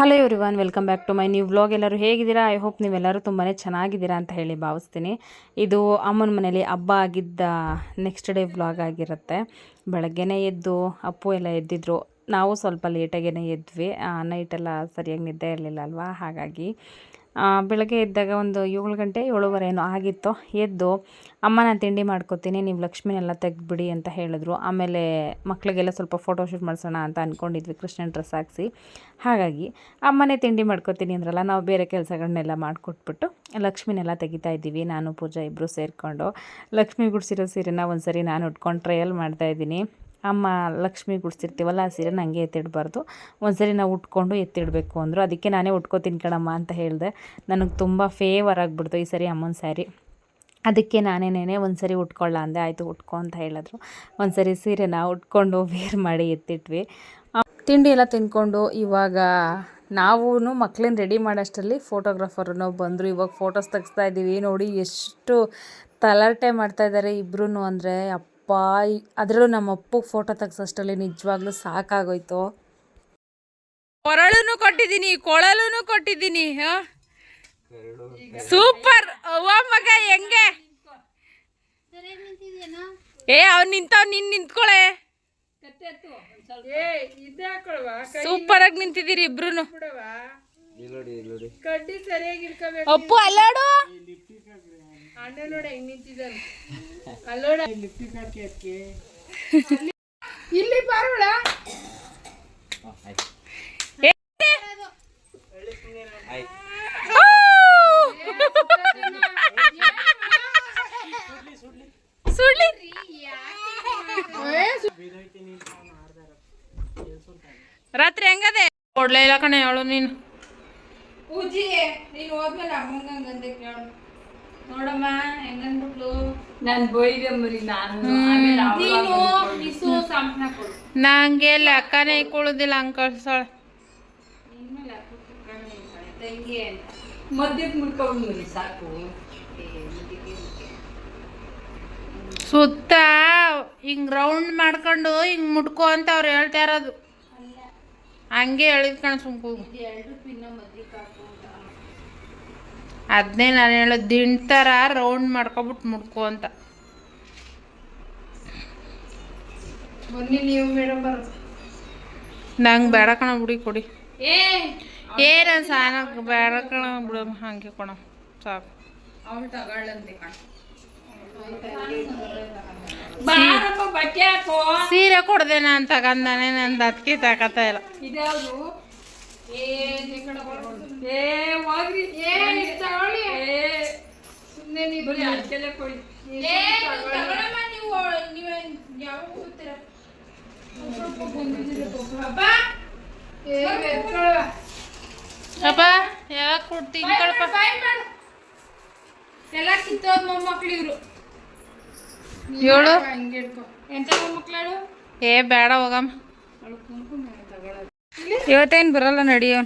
Hello everyone welcome back to my new vlog ಎಲ್ಲರೂ ಹೇಗಿದ್ದೀರಾ? I hope ನೀವೆಲ್ಲರೂ ತುಂಬಾ ಚೆನ್ನಾಗಿದ್ದೀರಾ ಅಂತ ಹೇಳಿ ಭಾವಿಸ್ತೀನಿ. ಇದು ಅಮ್ಮನ ಮನೇಲಿ ಹಬ್ಬ ಆಗಿದ್ದ ನೆಕ್ಸ್ಟ್ ಡೇ ವ್ಲಾಗ್ ಆಗಿರುತ್ತೆ. ಬೆಳಗ್ಗೆನೇ ಎದ್ದು ಅಪ್ಪು ಎಲ್ಲ ಎದ್ದಿದ್ರು. ನಾವು ಸ್ವಲ್ಪ ಲೇಟಾಗೇ ಎದ್ವಿ. ನೈಟೆಲ್ಲ ಸರಿಯಾಗಿ ನಿದ್ದೆ ಇರಲಿಲ್ಲ ಅಲ್ವಾ? ಹಾಗಾಗಿ ಬೆಳಗ್ಗೆ ಎದ್ದಾಗ ಒಂದು ಏಳು ಗಂಟೆ ಏಳುವರೆ ಏನೋ ಆಗಿತ್ತು, ಎದ್ದು ಅಮ್ಮ, ನಾನು ತಿಂಡಿ ಮಾಡ್ಕೊತೀನಿ, ನೀವು ಲಕ್ಷ್ಮಿನೆಲ್ಲ ತೆಗೆದ್ಬಿಡಿ ಅಂತ ಹೇಳಿದ್ರು. ಆಮೇಲೆ ಮಕ್ಕಳಿಗೆಲ್ಲ ಸ್ವಲ್ಪ ಫೋಟೋಶೂಟ್ ಮಾಡಿಸೋಣ ಅಂತ ಅಂದ್ಕೊಂಡಿದ್ವಿ ಕೃಷ್ಣನ ಡ್ರೆಸ್ ಹಾಕಿಸಿ. ಹಾಗಾಗಿ ಅಮ್ಮನೇ ತಿಂಡಿ ಮಾಡ್ಕೊತೀನಿ ಅಂದ್ರಲ್ಲ, ನಾವು ಬೇರೆ ಕೆಲಸಗಳನ್ನೆಲ್ಲ ಮಾಡಿಕೊಟ್ಬಿಟ್ಟು ಲಕ್ಷ್ಮಿನೆಲ್ಲ ತೆಗಿತಾ ಇದ್ದೀವಿ, ನಾನು ಪೂಜಾ ಇಬ್ಬರು ಸೇರಿಕೊಂಡು. ಲಕ್ಷ್ಮಿ ಗುಡಿಸಿರೋ ಸೀರೆನ ಒಂದು ಸರಿ ನಾನು ಉಟ್ಕೊಂಡು ಟ್ರಯಲ್ ಮಾಡ್ತಾಯಿದ್ದೀನಿ ಅಮ್ಮ ಲಕ್ಷ್ಮಿ ಗುಡಿಸಿರ್ತೀವಲ್ಲ, ಆ ಸೀರೆ ನನಗೆ ಎತ್ತಿಡಬಾರ್ದು. ಒಂದ್ಸರಿ ನಾವು ಉಟ್ಕೊಂಡು ಎತ್ತಿಡಬೇಕು ಅಂದರು. ಅದಕ್ಕೆ ನಾನೇ ಉಟ್ಕೋತೀನಿ ಕಣಮ್ಮ ಅಂತ ಹೇಳಿದೆ. ನನಗೆ ತುಂಬ ಫೇವರ್ ಆಗಿಬಿಡ್ತು ಈ ಸರಿ ಅಮ್ಮನ ಸ್ಯಾರಿ ಅದಕ್ಕೆ ನಾನೇನೇ ಒಂದು ಸರಿ ಉಟ್ಕೊಳ್ಳ ಅಂದೆ. ಆಯಿತು, ಉಟ್ಕೊ ಅಂತ ಹೇಳಿದ್ರು. ಒಂದು ಸರಿ ಸೀರೆನ ಉಟ್ಕೊಂಡು ವೇರ್ ಮಾಡಿ ಎತ್ತಿಟ್ವಿ. ತಿಂಡಿ ಎಲ್ಲ ತಿಂದ್ಕೊಂಡು ಇವಾಗ ನಾವೂ ಮಕ್ಳನ್ನ ರೆಡಿ ಮಾಡೋಷ್ಟರಲ್ಲಿ ಫೋಟೋಗ್ರಾಫರ್ನು ಬಂದರು. ಇವಾಗ ಫೋಟೋಸ್ ತೆಗಿಸ್ತಾ ಇದ್ದೀವಿ ನೋಡಿ ಎಷ್ಟು ತಲಾಟೆ ಮಾಡ್ತಾ ಇದ್ದಾರೆ ಇಬ್ರು ಅಂದರೆ. ಅಪ್ಪ ಅದರಲ್ಲೂ ನಮ್ಮ ಅಪ್ಪಗೆ ಫೋಟೋ ತೆಗ್ಸೋಷ್ಟರಲ್ಲಿ ನಿಜವಾಗ್ಲೂ ಸಾಕಾಗೋಯ್ತು. ಕೊರಳೂ ಕೊಟ್ಟಿದ್ದೀನಿ ಕೊಳಲೂ ಕೊಟ್ಟಿದ್ದೀನಿ ಸೂಪರ್ ಅವ ಮಗ ಹೆಂಗೆ? ಏ ಅವ್ನು ನಿಂತವ್ ನೀನ್ ನಿಂತ್ಕೊಳೆ. ಸೂಪರ್ ಆಗಿ ನಿಂತಿದ್ದೀರಿ ಇಬ್ರು ಅಪ್ಪು ಅಲ್ಲಾಡು. ಇಲ್ಲಿ ಬಾರೋಳ ಸುಳ್ಳಿ ರಾತ್ರಿ ಹೆಂಗದೆ? ಕೊಡ್ಲೇ ಇಲ್ಲ ಕಣೆ ಹೇಳು ನೀನು. ಪೂಜಿಗೆ ನೀನು ಹೋದ್ಮೇಲೆ ಅಮ್ಮಂಗಂಗಂದೆ ಕೇಳು. ನೋಡಮ್ಮ ಹೆಂಗನ್ಬಿಟ್ಲು ನಾನು ಬೈದಮ್ಮರಿ ಮರಿ ನಾನು. ನೀನು ಇಸು ಸಂಪನ ಕೊಡು. ನಂಗೆ ಲೆಕ್ಕನೇ ಇಕ್ಕೊಳ್ಳೋದಿಲ್ಲ ಹಂಗೆ ಕಳ್ಸಾಳ ಇನ್ಮೇಲೆ ಹಾಕ್ಬಿಟ್ಟು ಕಣೆ ಇದ್ದಾಳೆ, ತಂಗಿ ಮದ್ಯಕ್ಕೆ ಮುಡ್ಕೊಂಡ್ಬಿಡಿ ಸಾಕು. ಸುತ್ತ ಹಿಂಗ್ ರೌಂಡ್ ಮಾಡ್ಕೊಂಡು ಹಿಂಗ್ ಮುಟ್ಕೋ ಅಂತ ಅವ್ರು ಹೇಳ್ತಾ ಇರೋದು. ಹಂಗೆ ಹೇಳಿದ್ ಕಣ ಸುಮ್ಕು ಎರಡು ಪಿನ್ನ ಮದ್ಯಕ್ಕೆ ಅದನ್ನೇ ನಾನು ಹೇಳೋದು ದಿನ ಥರ ರೌಂಡ್ ಮಾಡ್ಕೊಬಿಟ್ಟು ಮುಡ್ಕೋ ಅಂತ. ಬನ್ನಿ ನೀವು ಮೇಡಮ್ ನಂಗೆ ಬೇಡ ಕಣ ಬಿಡಿ ಕೊಡಿ. ಏ ಏನ ಸಾನ ಬೇಡ ಕಣ ಬಿಡು ಹಂಗೆ ಕೊಣ ಸಾಕು. ಅವಳು ತಗೊಳ್ಳಂತೆ ಕಣ. ಸೀರೆ ಕೊಡ್ದೆ ನಾನು ತಗಂದಾನೆ ನಂದು ಅದಕ್ಕೆ ತಗೋತಾ ಇಲ್ಲ. ಇದ್ಯಾವುದು? ಏ ಹೋಗ್ರಿ. ಏ ಇದು ತಗೊಳ್ಳಿ. ಏ ಸುಮ್ಮನೆ ನೀವು ಬರೀ ಕೊಡಿ. ಏ ತಗೊಳಮ್ಮ ನೀವು ನೀವೇ ಯಾವಾಗ ಹೋಗ್ತೀರಾ. ಅಪ್ಪ. ಯಾವಾಗ ಕೊಡ್ತೀನಿ ಕಳಪ. ಎಲ್ಲ ಕಿತ್ತೋದ್ ಮೊಮ್ಮಕ್ಳು ಇವ್ರು. ಹೇಳು ಎಂತ ಮೊಮ್ಮಕ್ಳು ಏ ಬೇಡ ಹೋಗಮ್ಮ. ಅವಳು ಕುಂಕುಮ. ತಗೊಳ್ಳೋದು ಇವತ್ತೇನು ಬರಲ್ಲ ನಡಿಯೋ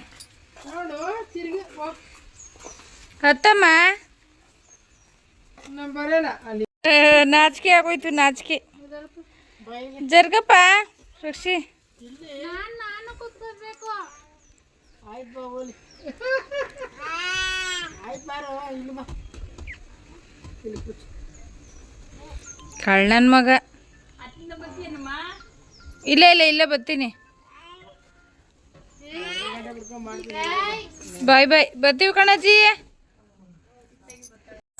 ನೋಡು ತಿರ್ಗಿ ಹೋಗ್ ಹತ್ತಮ್ಮ ನಾಚಿಕೆ ಆಗೋಯ್ತು ನಾಚಿಕೆ. ಜರ್ಗಪ್ಪ ರಕ್ಷಿ. ಕಳ್ಳನ್ ಮಗ. ಇಲ್ಲ ಇಲ್ಲ ಇಲ್ಲೇ ಬರ್ತೀನಿ. ಬಾಯ್ ಬಾಯ್ ಬರ್ತೀವಿ ಕಣಜ್ಜಿ.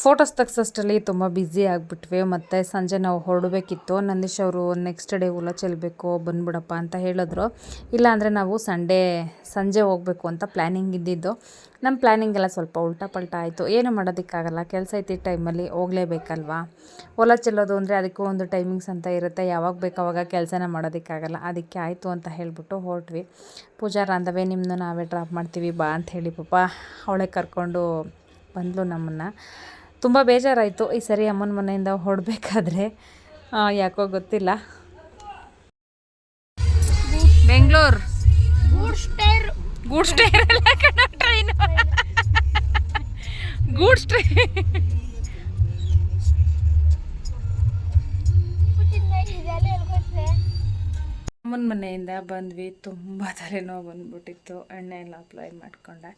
ಫೋಟೋಸ್ ತೆಗ್ಸೋಷ್ಟರಲ್ಲಿ ತುಂಬ ಬ್ಯುಸಿ ಆಗಿಬಿಟ್ವಿ. ಮತ್ತು ಸಂಜೆ ನಾವು ಹೊರಡಬೇಕಿತ್ತು. ನಂದೀಶ್ ಅವರು ನೆಕ್ಸ್ಟ್ ಡೇ ಉಲ ಚೆಲ್ಲಬೇಕು ಬಂದ್ಬಿಡಪ್ಪ ಅಂತ ಹೇಳಿದ್ರು. ಇಲ್ಲಾಂದರೆ ನಾವು ಸಂಡೇ, ಸಂಜೆ ಹೋಗಬೇಕು ಅಂತ ಪ್ಲ್ಯಾನಿಂಗ್ ಇದ್ದಿದ್ದು. ನಮ್ಮ ಪ್ಲ್ಯಾನಿಂಗ್ ಎಲ್ಲ ಸ್ವಲ್ಪ ಉಲ್ಟಾ ಪಲ್ಟಾ ಆಯಿತು. ಏನು ಮಾಡೋದಕ್ಕಾಗಲ್ಲ. ಕೆಲಸ ಐತಿ ಟೈಮಲ್ಲಿ ಹೋಗಲೇಬೇಕಲ್ವಾ? ಹೊಲ ಚೆಲ್ಲೋದು ಅಂದರೆ ಅದಕ್ಕೂ ಒಂದು ಟೈಮಿಂಗ್ಸ್ ಅಂತ ಇರುತ್ತೆ. ಯಾವಾಗ ಬೇಕು ಅವಾಗ ಕೆಲಸನ ಮಾಡೋದಕ್ಕಾಗಲ್ಲ. ಅದಕ್ಕೆ ಆಯಿತು ಅಂತ ಹೇಳಿಬಿಟ್ಟು ಹೊರಟ್ವಿ. ಪೂಜಾ ರಾಂಧವೆ ನಿಮ್ಮನ್ನು ನಾವೇ ಡ್ರಾಪ್ ಮಾಡ್ತೀವಿ, ಬಾ ಅಂತ ಹೇಳಿ ಪಾಪ ಅವಳೇ ಕರ್ಕೊಂಡು ಬಂದಳು ನಮ್ಮನ್ನು. ತುಂಬ ಬೇಜಾರಾಯಿತು ಈ ಸರಿ ಅಮ್ಮನ ಮನೆಯಿಂದ ಹೊಡಬೇಕಾದ್ರೆ. ಯಾಕೋ ಗೊತ್ತಿಲ್ಲ. ಬೆಂಗಳೂರು. ಗೂಡ್ಸ್ ಟೈರ್ ಕಣ ಟ್ರೈನ್ ಗೂಡ್ಸ್ ಟ್ರೈನ್ ಅಮ್ಮನ ಮನೆಯಿಂದ ಬಂದ್ವಿ ತುಂಬ ತಲೆನೋವು ಬಂದ್ಬಿಟ್ಟಿತ್ತು. ಎಣ್ಣೆ ಎಲ್ಲ ಅಪ್ಲೈ ಮಾಡಿಕೊಂಡೆ.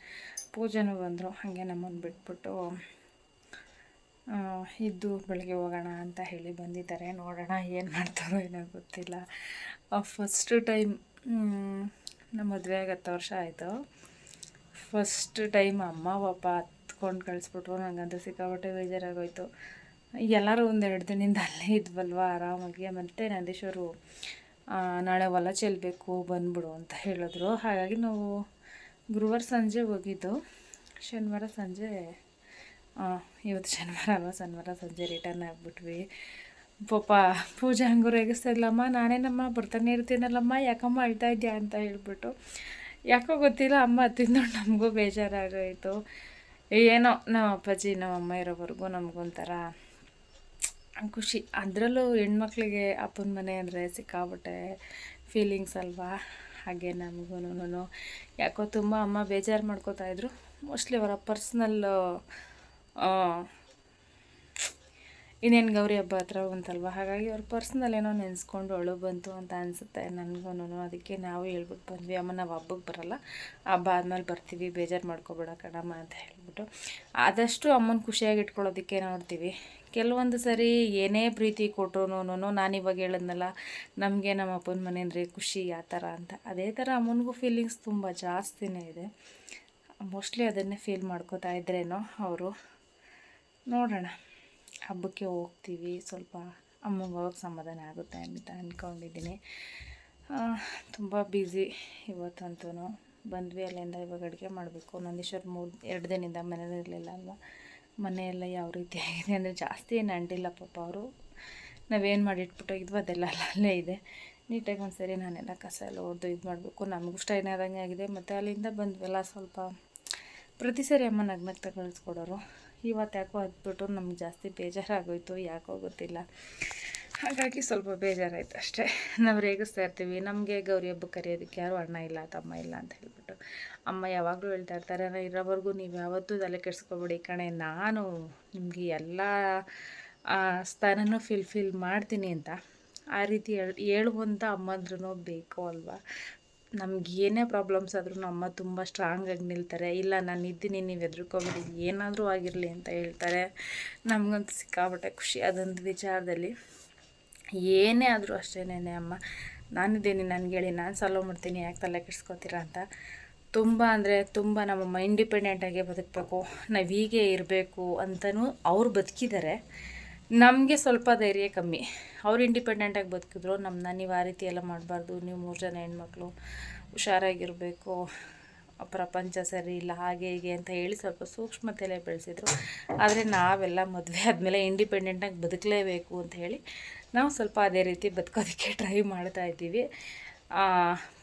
ಪೂಜೆನೂ ಬಂದರು ಹಾಗೆ ನಮ್ಮನ್ನು ಬಿಟ್ಬಿಟ್ಟು ಇದ್ದು ಬೆಳಗ್ಗೆ ಹೋಗೋಣ ಅಂತ ಹೇಳಿ ಬಂದಿದ್ದಾರೆ. ನೋಡೋಣ ಏನು ಮಾಡ್ತಾರೋ ಏನೋ ಗೊತ್ತಿಲ್ಲ. ಫಸ್ಟ್ ಟೈಮ್ ನಮ್ಮ ಮದುವೆ ಆಗಿ ಹತ್ತು ವರ್ಷ ಆಯಿತು. ಫಸ್ಟ್ ಟೈಮ್ ಅಮ್ಮ ಪಾಪ ಹತ್ಕೊಂಡು ಕಳಿಸ್ಬಿಟ್ರು. ನನಗಂತೂ ಸಿಕ್ಕಾಪಟ್ಟೆ ಬೇಜಾರಾಗೋಯ್ತು. ಎಲ್ಲರೂ ಒಂದೆರಡು ದಿನದಿಂದ ಅಲ್ಲೇ ಇದ್ವಲ್ವ ಆರಾಮಾಗಿ. ಮತ್ತು ನಂದೀಶ್ವರು ನಾಳೆ ಹೊಲ ಚೆಲ್ಲಬೇಕು ಬಂದ್ಬಿಡು ಅಂತ ಹೇಳಿದ್ರು. ಹಾಗಾಗಿ ನಾವು ಗುರುವಾರ ಸಂಜೆ ಹೋಗಿದ್ದು. ಶನಿವಾರ ಸಂಜೆ ಇವತ್ತು ಶನಿವಾರ ಅಲ್ವಾ? ಶನಿವಾರ ಸಂಜೆ ರಿಟರ್ನ್ ಆಗಿಬಿಟ್ವಿ. ಪಾಪ ಪೂಜೆ ಹಂಗೂ ರೇಗಿಸ್ತಾ ಇಲ್ಲಮ್ಮ ನಾನೇನಮ್ಮ ಬರ್ತಾನೆ ಇರ್ತೀನಲ್ಲಮ್ಮ? ಯಾಕಮ್ಮ ಅಳ್ತಾ ಇದೆಯಾ ಅಂತ ಹೇಳ್ಬಿಟ್ಟು. ಯಾಕೋ ಗೊತ್ತಿಲ್ಲ, ಅಮ್ಮ ತಿಂದೋಡು ನಮಗೂ ಬೇಜಾರಾಗೋಯಿತು. ಏನೋ ನಮ್ಮ ಅಪ್ಪಾಜಿ, ನಮ್ಮ ಅಮ್ಮ ಇರೋವರೆಗೂ ನಮಗೊಂಥರ ಖುಷಿ. ಅದರಲ್ಲೂ ಹೆಣ್ಮಕ್ಳಿಗೆ ಅಪ್ಪನ ಮನೆ ಅಂದರೆ ಸಿಕ್ಕಾಬಿಟ್ಟೆ ಫೀಲಿಂಗ್ಸ್ ಅಲ್ವಾ? ಹಾಗೆ ನಮಗೂ ಯಾಕೋ ತುಂಬ ಅಮ್ಮ ಬೇಜಾರು ಮಾಡ್ಕೋತಾ ಇದ್ರು. ಮೋಸ್ಟ್ಲಿ ಅವರ ಪರ್ಸ್ನಲ್ ಇನ್ನೇನು ಗೌರಿ ಹಬ್ಬ ಹತ್ರ ಬಂತಲ್ವ? ಹಾಗಾಗಿ ಅವ್ರ ಪರ್ಸ್ನಲ್ ಏನೋ ನೆನೆಸ್ಕೊಂಡು ಅಳು ಬಂತು ಅಂತ ಅನಿಸುತ್ತೆ ನನಗೂ ಅದಕ್ಕೆ ನಾವು ಹೇಳ್ಬಿಟ್ಟು ಬಂದ್ವಿ. ಅಮ್ಮ, ನಾವು ಹಬ್ಬಕ್ಕೆ ಬರಲ್ಲ. ಹಬ್ಬ ಆದಮೇಲೆ ಬರ್ತೀವಿ. ಬೇಜಾರು ಮಾಡ್ಕೊಬೇಡ ಕಣಮ್ಮ ಅಂತ ಹೇಳ್ಬಿಟ್ಟು. ಆದಷ್ಟು ಅಮ್ಮನ ಖುಷಿಯಾಗಿ ಇಟ್ಕೊಳ್ಳೋದಕ್ಕೆ ನೋಡ್ತೀವಿ. ಕೆಲವೊಂದು ಸರಿ ಏನೇ ಪ್ರೀತಿ ನಾನು ಇವಾಗ ಹೇಳಿದ್ನಲ್ಲ, ನಮಗೆ ನಮ್ಮ ಅಪ್ಪನ ಮನೆ ಖುಷಿ ಆ ಥರ ಅಂತ. ಅದೇ ಥರ ಅಮ್ಮನಿಗೂ ಫೀಲಿಂಗ್ಸ್ ತುಂಬ ಜಾಸ್ತಿನೇ ಇದೆ. ಮೋಸ್ಟ್ಲಿ ಅದನ್ನೇ ಫೀಲ್ ಮಾಡ್ಕೋತಾ ಇದ್ರೇನೋ ಅವರು. ನೋಡೋಣ. ಹಬ್ಬಕ್ಕೆ ಹೋಗ್ತೀವಿ. ಸ್ವಲ್ಪ ಅಮ್ಮಂಗೆ ಸಮಾಧಾನ ಆಗುತ್ತೆ ಅಂತ ಅಂದ್ಕೊಂಡಿದ್ದೀನಿ ತುಂಬ ಬ್ಯುಸಿ ಇವತ್ತಂತೂ ಬಂದ್ವಿ ಅಲ್ಲಿಂದ, ಇವಾಗ ಅಡುಗೆ ಮಾಡಬೇಕು. ನಂದೀಶ್ವರ್ ಮೂರು, ಎರಡು ದಿನದಿಂದ ಮನೇಲಿ ಇರಲಿಲ್ಲ ಅಲ್ವಾ? ಮನೆಯೆಲ್ಲ ಯಾವ ರೀತಿ ಆಗಿದೆ ಅಂದರೆ ಜಾಸ್ತಿ ಏನು ಅಂಟಿಲ್ಲ ಪಾಪ ಅವರು. ನಾವೇನು ಮಾಡಿ ಇಟ್ಬಿಟ್ಟೋಗಿದ್ವು ಅದೆಲ್ಲ ಅಲ್ಲೇ ಇದೆ. ನೀಟಾಗಿ ಒಂದು ಸರಿ ನಾನೆಲ್ಲ ಕಸ ಎಲ್ಲ ಹೊಡೆದು ಇದು ಮಾಡಬೇಕು. ನಮಗೂ ಸ್ಟೈನ್ ಆದಂಗೆ ಆಗಿದೆ. ಮತ್ತು ಅಲ್ಲಿಂದ ಬಂದ್ವಲ್ಲ ಸ್ವಲ್ಪ ಪ್ರತಿ ಸರಿ ಅಮ್ಮ ನಗ್ನಗ್ತಾ ಕಳಿಸ್ಕೊಡೋರು ಇವತ್ತು ಯಾಕೋ ಹತ್ಬಿಟ್ಟು ನಮ್ಗೆ ಜಾಸ್ತಿ ಬೇಜಾರಾಗೋಯ್ತು, ಯಾಕೋ ಗೊತ್ತಿಲ್ಲ. ಹಾಗಾಗಿ ಸ್ವಲ್ಪ ಬೇಜಾರಾಯ್ತು ಅಷ್ಟೇ. ನಾವು ರೇಗಿಸ್ತಾ ಇರ್ತೀವಿ. ನಮಗೆ ಗೌರಿ ಹಬ್ಬ ಕರೆಯೋದಕ್ಕೆ ಯಾರು ಅಣ್ಣ ಇಲ್ಲ, ತಮ್ಮ ಇಲ್ಲ ಅಂತ ಹೇಳ್ಬಿಟ್ಟು. ಅಮ್ಮ ಯಾವಾಗಲೂ ಹೇಳ್ತಾ ಇರ್ತಾರೆ ನಾನು ಇರೋವರೆಗೂ ನೀವು ಯಾವತ್ತೂ ತಲೆ ಕೆಡಿಸ್ಕೊಬೇಡಿ ಕಣೆ. ನಾನು ನಿಮಗೆ ಎಲ್ಲ ಸ್ಥಾನನೂ ಫಿಲ್ ಫಿಲ್ ಮಾಡ್ತೀನಿ ಅಂತ ಆ ರೀತಿ ಹೇಳ್ ಹೇಳುವಂಥ ಅಮ್ಮಂದ್ರೂ ಬೇಕು ಅಲ್ವಾ? ನಮ್ಗೆ ಏನೇ ಪ್ರಾಬ್ಲಮ್ಸ್ ಆದರೂ ಅಮ್ಮ ತುಂಬ ಸ್ಟ್ರಾಂಗಾಗಿ ನಿಲ್ತಾರೆ. ಇಲ್ಲ, ನಾನು ಇದ್ದೀನಿ, ನೀವು ಹೆದರ್ಕೋಬೇಡಿ, ಏನಾದರೂ ಆಗಿರಲಿ ಅಂತ ಹೇಳ್ತಾರೆ. ನಮಗಂತೂ ಸಿಕ್ಕಾಬಿಟ್ಟೆ ಖುಷಿ. ಅದೊಂದು ವಿಚಾರದಲ್ಲಿ ಏನೇ ಆದರೂ ಅಷ್ಟೇನೆ ಅಮ್ಮ. ನಾನಿದ್ದೀನಿ ನನಗೆ ಹೇಳಿ ನಾನು ಸಾಲ್ವ್ ಮಾಡ್ತೀನಿ, ಯಾಕೆ ತಲೆ ಕೆಡ್ಸ್ಕೊತೀರಾ ಅಂತ. ತುಂಬ ಅಂದರೆ ತುಂಬ ನಮ್ಮಮ್ಮ ಇಂಡಿಪೆಂಡೆಂಟಾಗಿ ಬದುಕಬೇಕು. ನಾವು ಹೀಗೆ ಇರಬೇಕು ಅಂತಲೂ ಅವ್ರು ಬದುಕಿದ್ದಾರೆ. ನಮಗೆ ಸ್ವಲ್ಪ ಧೈರ್ಯ ಕಮ್ಮಿ. ಅವ್ರು ಇಂಡಿಪೆಂಡೆಂಟಾಗಿ ಬದುಕಿದ್ರು ನಮ್ಮನ್ನ ನೀವು ಆ ರೀತಿ ಎಲ್ಲ ಮಾಡಬಾರ್ದು, ನೀವು ಮೂರು ಜನ ಹೆಣ್ಮಕ್ಳು, ಹುಷಾರಾಗಿರಬೇಕು ಪ್ರಪಂಚ ಸರಿ ಇಲ್ಲ, ಹಾಗೆ ಹೀಗೆ ಅಂತ ಹೇಳಿ ಸ್ವಲ್ಪ ಸೂಕ್ಷ್ಮತೆಯಲ್ಲೇ ಬೆಳೆಸಿದ್ರು. ಆದರೆ ನಾವೆಲ್ಲ ಮದುವೆ ಆದಮೇಲೆ ಇಂಡಿಪೆಂಡೆಂಟಾಗಿ ಬದುಕಲೇಬೇಕು ಅಂತ ಹೇಳಿ ನಾವು ಸ್ವಲ್ಪ ಅದೇ ರೀತಿ ಬದುಕೋದಕ್ಕೆ ಟ್ರೈ ಮಾಡ್ತಾ ಇದ್ದೀವಿ.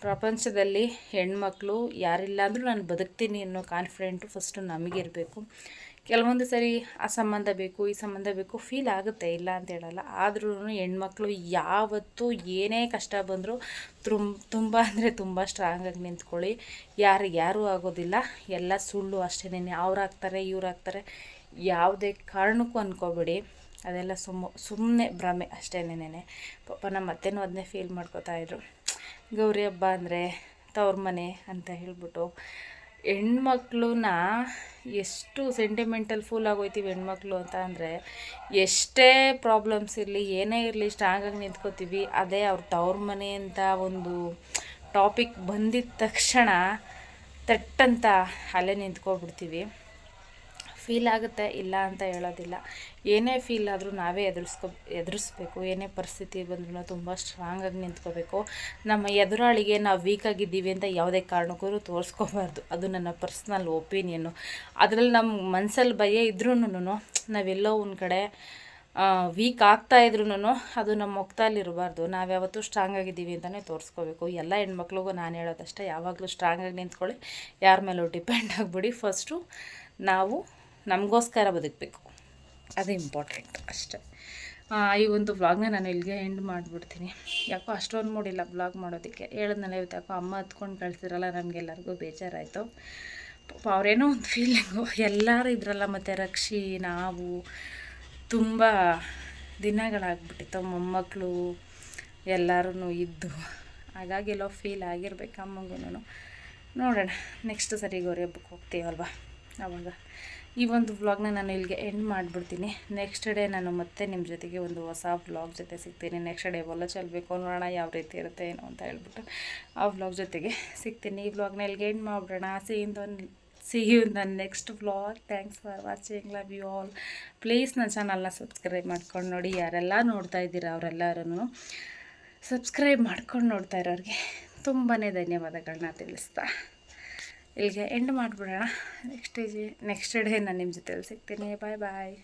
ಪ್ರಪಂಚದಲ್ಲಿ ಹೆಣ್ಮಕ್ಳು ಯಾರಿಲ್ಲ ಅಂದರೂ ನಾನು ಬದುಕ್ತೀನಿ ಅನ್ನೋ ಕಾನ್ಫಿಡೆಂಟು ಫಸ್ಟು ನಮಗಿರಬೇಕು. ಕೆಲವೊಂದು ಸರಿ ಆ ಸಂಬಂಧ ಬೇಕು, ಈ ಸಂಬಂಧ ಬೇಕು ಫೀಲ್ ಆಗುತ್ತೆ, ಇಲ್ಲ ಅಂತ ಹೇಳಲ್ಲ. ಆದ್ರೂ ಹೆಣ್ಮಕ್ಳು ಯಾವತ್ತೂ ಏನೇ ಕಷ್ಟ ಬಂದರೂ ತುಂಬ ತುಂಬ ಅಂದರೆ ತುಂಬ ಸ್ಟ್ರಾಂಗಾಗಿ ನಿಂತ್ಕೊಳ್ಳಿ. ಯಾರು, ಯಾರೂ ಆಗೋದಿಲ್ಲ. ಎಲ್ಲ ಸುಳ್ಳು ಅಷ್ಟೇನೇ. ಅವ್ರು ಆಗ್ತಾರೆ, ಇವ್ರು ಆಗ್ತಾರೆ. ಯಾವುದೇ ಕಾರಣಕ್ಕೂ ಅಂದ್ಕೋಬೇಡಿ ಅದೆಲ್ಲ ಸುಮ್ಮ ಸುಮ್ಮನೆ ಭ್ರಮೆ ಅಷ್ಟೇನೇನೆ. ಪಾಪ ನಮ್ಮ ಅತ್ತೆನೂ ಅದನ್ನೇ ಫೀಲ್ ಮಾಡ್ಕೋತಾ ಇದ್ರು. ಗೌರಿ ಹಬ್ಬ ಅಂದರೆ ತವ್ರ ಮನೆ ಅಂತ ಹೇಳ್ಬಿಟ್ಟು ಹೆಣ್ಮಕ್ಳನ್ನ ಎಷ್ಟು ಸೆಂಟಿಮೆಂಟಲ್ ಫೂಲ್ ಆಗೋಯ್ತೀವಿ ಹೆಣ್ಮಕ್ಳು ಅಂತ ಅಂದರೆ ಎಷ್ಟೇ ಪ್ರಾಬ್ಲಮ್ಸ್ ಇರಲಿ, ಏನೇ ಇರಲಿ ಸ್ಟ್ರಾಂಗಾಗಿ ನಿಂತ್ಕೋತೀವಿ. ಅದೇ ಅವ್ರ ತವ್ರ ಮನೆ ಅಂತ ಒಂದು ಟಾಪಿಕ್ ಬಂದಿದ ತಕ್ಷಣ ತಟ್ಟಂತ ಅಲ್ಲೇ ನಿಂತ್ಕೊಬಿಡ್ತೀವಿ ಫೀಲ್ ಆಗುತ್ತೆ, ಇಲ್ಲ ಅಂತ ಹೇಳೋದಿಲ್ಲ. ಏನೇ ಫೀಲ್ ಆದರೂ ನಾವೇ ಎದುರಿಸ್ಕೊ, ಎದುರಿಸ್ಬೇಕು. ಏನೇ ಪರಿಸ್ಥಿತಿ ಬಂದ್ರೂ ತುಂಬ ಸ್ಟ್ರಾಂಗಾಗಿ ನಿಂತ್ಕೋಬೇಕು. ನಮ್ಮ ಎದುರಾಳಿಗೆ ನಾವು ವೀಕಾಗಿದ್ದೀವಿ ಅಂತ ಯಾವುದೇ ಕಾರಣಕ್ಕೂ ತೋರಿಸ್ಕೋಬಾರ್ದು. ಅದು ನನ್ನ ಪರ್ಸ್ನಲ್ ಒಪಿನಿಯನ್ನು ಅದರಲ್ಲಿ ನಮ್ಮ ಮನಸ್ಸಲ್ಲಿ ಭಯ ಇದ್ರೂ ನಾವೆಲ್ಲೋ ಒಂದು ಕಡೆ ವೀಕ್ ಆಗ್ತಾ ಇದ್ರೂ ಅದು ನಮ್ಮ ಮುಕ್ತಲ್ಲಿರಬಾರ್ದು ನಾವು ಯಾವತ್ತೂ ಸ್ಟ್ರಾಂಗ್ ಆಗಿದ್ದೀವಿ ಅಂತಲೇ ತೋರಿಸ್ಕೋಬೇಕು. ಎಲ್ಲ ಹೆಣ್ಮಕ್ಳಿಗೂ ನಾನು ಹೇಳೋದಷ್ಟೇ. ಯಾವಾಗಲೂ ಸ್ಟ್ರಾಂಗಾಗಿ ನಿಂತ್ಕೊಳ್ಳಿ. ಯಾರ ಮೇಲೂ ಡಿಪೆಂಡ್ ಆಗಿಬಿಡಿ. ಫಸ್ಟು ನಾವು ನಮಗೋಸ್ಕರ ಬದುಕಬೇಕು. ಅದು ಇಂಪಾರ್ಟೆಂಟ್ ಅಷ್ಟೇ. ಈ ಒಂದು ವ್ಲಾಗ್ನ ನಾನು ಇಲ್ಲಿಗೆ ಎಂಡ್ ಮಾಡಿಬಿಡ್ತೀನಿ. ಯಾಕೋ ಅಷ್ಟೊಂದು ಮೂಡಿಲ್ಲ ವ್ಲಾಗ್ ಮಾಡೋದಕ್ಕೆ. ಹೇಳಿದ್ನಲ್ಲ ಇವತ್ತು ಯಾಕೋ ಅಮ್ಮ ಹತ್ಕೊಂಡು ಕಳ್ಸಿರಲ್ಲ ನಮಗೆಲ್ಲರಿಗೂ ಬೇಜಾರಾಯಿತು. ಪಾಪ ಅವರೇನೋ ಒಂದು ಫೀಲಿಂಗು ಎಲ್ಲರೂ ಇದ್ರಲ್ಲ ಮತ್ತು ರಕ್ಷಿ ನಾವು ತುಂಬ ದಿನಗಳಾಗ್ಬಿಟ್ಟಿತ್ತು. ಮೊಮ್ಮಕ್ಕಳು ಎಲ್ಲರೂ ಇದ್ದು. ಹಾಗಾಗಿ ಎಲ್ಲೋ ಫೀಲ್ ಆಗಿರ್ಬೇಕು ಅಮ್ಮಂಗೂ ನೋಡೋಣ ನೆಕ್ಸ್ಟ್ ಸರಿ ಗೌರಿ ಹಬ್ಬಕ್ಕೆ ಹೋಗ್ತೀವಲ್ವ? ಆವಾಗ ಈ ಒಂದು ವ್ಲಾಗ್ನ ನಾನು ಇಲ್ಲಿಗೆ ಎಂಡ್ ಮಾಡಿಬಿಡ್ತೀನಿ. ನೆಕ್ಸ್ಟ್ ಡೇ ನಾನು ಮತ್ತೆ ನಿಮ್ಮ ಜೊತೆಗೆ ಒಂದು ಹೊಸ ವ್ಲಾಗ್ ಜೊತೆ ಸಿಗ್ತೀನಿ. ನೆಕ್ಸ್ಟ್ ಡೇ ಎಲ್ಲ ಚೆಲ್ಬೇಕು, ನೋಡೋಣ ಯಾವ ರೀತಿ ಇರುತ್ತೆ, ಏನು ಅಂತ ಹೇಳ್ಬಿಟ್ಟು ಆ ವ್ಲಾಗ್ ಜೊತೆಗೆ ಸಿಗ್ತೀನಿ. ಈ ವ್ಲಾಗ್ನ ಇಲ್ಲಿಗೆ ಎಂಡ್ ಮಾಡಿಬಿಡೋಣ. ಸಿ ಇನ್ ಸಿ ಯು ನನ್ನ next vlog thanks for watching love you all please ನನ್ನ ಚಾನಲ್ನ ಸಬ್ಸ್ಕ್ರೈಬ್ ಮಾಡ್ಕೊಂಡು ನೋಡಿ. ಯಾರೆಲ್ಲ ನೋಡ್ತಾ ಇದ್ದೀರಾ ಅವರೆಲ್ಲರೂ ಸಬ್ಸ್ಕ್ರೈಬ್ ಮಾಡ್ಕೊಂಡು ನೋಡ್ತಾ ಇರೋರಿಗೆ ತುಂಬಾ ಧನ್ಯವಾದಗಳನ್ನ ತಿಳಿಸ್ತಾ. ಇಲ್ಲಿಗೆ ಎಂಡ್ ಮಾಡಿಬಿಡೋಣ. ನೆಕ್ಸ್ಟ್ ನೆಕ್ಸ್ಟ್ ಡೇ ನಾನು ನಿಮ್ಮ ಜೊತೆಲಿ ಸಿಗ್ತೀನಿ. ಬಾಯ್ ಬಾಯ್